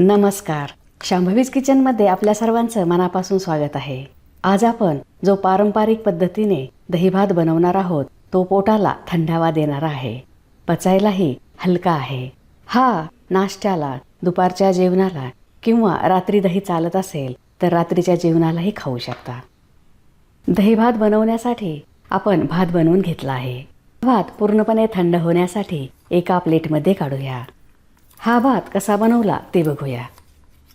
नमस्कार. शांभवीज किचनमध्ये आपल्या सर्वांचं मनापासून स्वागत आहे. आज आपण जो पारंपरिक पद्धतीने दहीभात बनवणार आहोत तो पोटाला थंडावा देणारा आहे. पचायलाही हलका आहे. हा नाश्त्याला दुपारच्या जेवणाला किंवा रात्री दही चालत असेल तर रात्रीच्या जेवणालाही खाऊ शकता. दहीभात बनवण्यासाठी आपण भात बनवून घेतला आहे. भात पूर्णपणे थंड होण्यासाठी एका प्लेटमध्ये काढूया. हा भात कसा बनवला ते बघूया.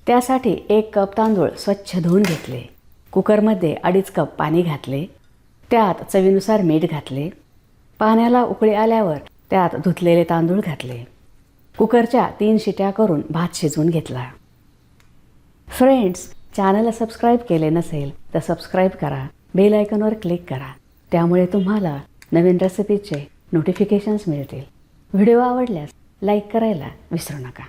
त्यासाठी एक कप तांदूळ स्वच्छ धुवून घेतले. कुकरमध्ये अडीच कप पाणी घातले. त्यात चवीनुसार मीठ घातले. पाण्याला उकळी आल्यावर त्यात धुतलेले तांदूळ घातले. कुकरच्या तीन शिट्या करून भात शिजवून घेतला. फ्रेंड्स चॅनलला सबस्क्राईब केले नसेल तर सबस्क्राईब करा. बेल आयकॉनवर क्लिक करा. त्यामुळे तुम्हाला नवीन रेसिपीचे नोटिफिकेशन्स मिळतील. व्हिडिओ आवडल्यास लाईक करायला विसरू नका.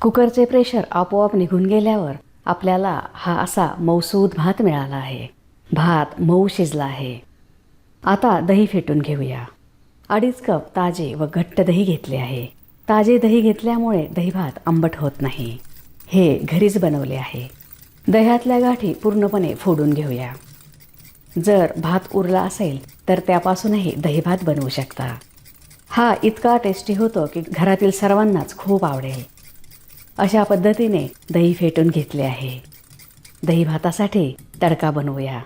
कुकरचे प्रेशर आपोआप निघून गेल्यावर आपल्याला हा असा मौसूद भात मिळाला आहे. भात मऊ शिजला आहे. आता दही फेटून घेऊया. अडीच कप ताजे व घट्ट दही घेतले आहे. ताजे दही घेतल्यामुळे दहीभात आंबट होत नाही. हे घरीच बनवले आहे. दह्यातल्या गाठी पूर्णपणे फोडून घेऊया. जर भात उरला असेल तर त्यापासूनही दहीभात बनवू शकता. हा इतका टेस्टी होतो की घरातील सर्वांनाच खूप आवडेल. अशा पद्धतीने दही फेटून घेतले आहे. दही भातासाठी तडका बनवूया.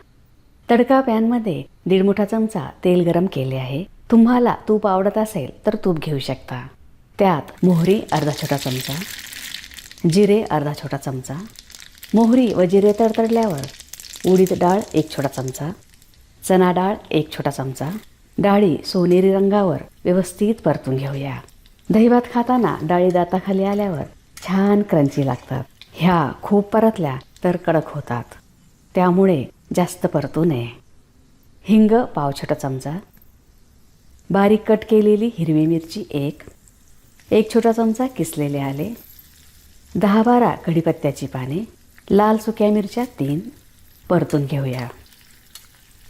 तडका पॅनमध्ये दीड मोठा चमचा तेल गरम केले आहे. तुम्हाला तूप आवडत असेल तर तूप घेऊ शकता. त्यात मोहरी अर्धा छोटा चमचा जिरे अर्धा छोटा चमचा मोहरी व जिरे तडतडल्यावर उडीद डाळ एक छोटा चमचा चना डाळ एक छोटा चमचा डाळी सोनेरी रंगावर व्यवस्थित परतून घेऊया. दहीभात खाताना डाळी दाताखाली आल्यावर छान क्रंची लागतात. ह्या खूप परतल्या तर कडक होतात. त्यामुळे जास्त परतू नये. हिंग पाव छोटा चमचा. बारीक कट केलेली हिरवी मिरची एक. एक छोटा चमचा किसलेले आले. दहा बारा कढीपत्त्याची पाने. लाल सुक्या मिरच्या तीन. परतून घेऊया.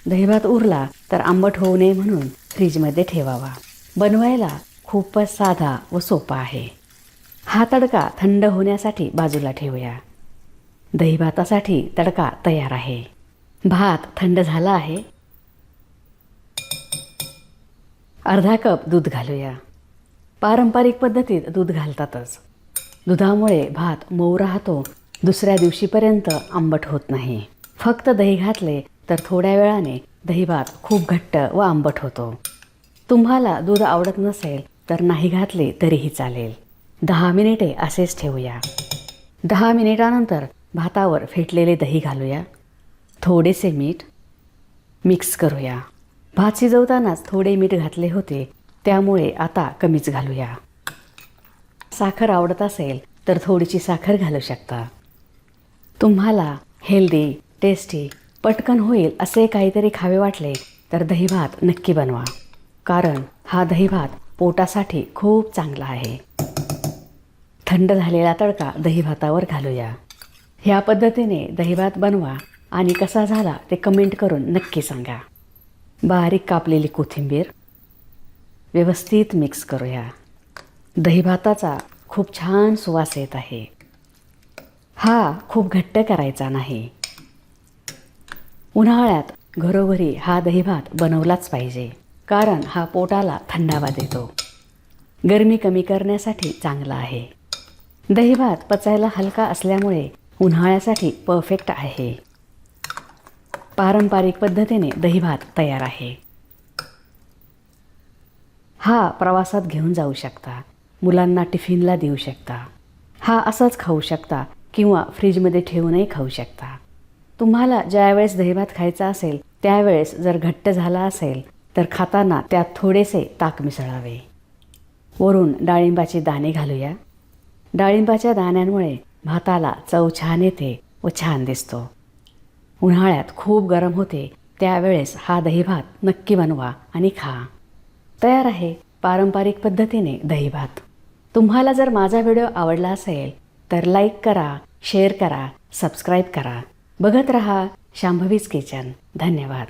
दहीभात उरला तर आंबट होऊ नये म्हणून फ्रीजमध्ये ठेवावा. बनवायला खूपच साधा व सोपा आहे. हा तडका थंड होण्यासाठी बाजूला ठेवूया. दहीभातासाठी तडका तयार आहे. भात थंड झाला आहे. अर्धा कप दूध घालूया. पारंपरिक पद्धतीत दूध घालतातच. दुधामुळे भात मऊ राहतो. दुसऱ्या दिवशीपर्यंत आंबट होत नाही. फक्त दही घातले तर थोड्या वेळाने दहीभात खूप घट्ट व आंबट होतो. तुम्हाला दूध आवडत नसेल तर नाही घातले तरीही चालेल. दहा मिनिटे असेच ठेवूया. दहा मिनिटानंतर भातावर फेटलेले दही घालूया. थोडेसे मीठ मिक्स करूया. भात शिजवतानाच थोडे मीठ घातले होते त्यामुळे आता कमीच घालूया. साखर आवडत असेल तर थोडीशी साखर घालू शकता. तुम्हाला हेल्दी टेस्टी पटकन होईल असे काहीतरी खावे वाटले तर दहीभात नक्की बनवा. कारण हा दहीभात पोटासाठी खूप चांगला आहे. थंड झालेला तडका दहीभातावर घालूया. ह्या पद्धतीने दहीभात बनवा आणि कसा झाला ते कमेंट करून नक्की सांगा. बारीक कापलेली कोथिंबीर व्यवस्थित मिक्स करूया. दहीभाताचा खूप छान सुवास येत आहे. हा खूप घट्ट करायचा नाही. उन्हाळ्यात घरोघरी हा दहीभात बनवलाच पाहिजे कारण हा पोटाला थंडावा देतो. गरमी कमी करण्यासाठी चांगला आहे. दहीभात पचायला हलका असल्यामुळे उन्हाळ्यासाठी परफेक्ट आहे. पारंपरिक पद्धतीने दहीभात तयार आहे. हा प्रवासात घेऊन जाऊ शकता मुलांना टिफिनला देऊ शकता. हा असाच खाऊ शकता किंवा फ्रीजमध्ये ठेवूनही खाऊ शकता. तुम्हाला ज्यावेळेस दहीभात खायचा असेल त्यावेळेस जर घट्ट झाला असेल तर खाताना त्यात थोडेसे ताक मिसळावे. वरून डाळिंबाचे दाणे घालूया. डाळिंबाच्या दाण्यांमुळे भाताला चव छान येते व छान दिसतो. उन्हाळ्यात खूप गरम होते त्यावेळेस हा दहीभात नक्की बनवा आणि खा. तयार आहे पारंपरिक पद्धतीने दहीभात. तुम्हाला जर माझा व्हिडिओ आवडला असेल तर लाईक करा शेअर करा सबस्क्राईब करा. बघत रहा शांभवीच किचन धन्यवाद.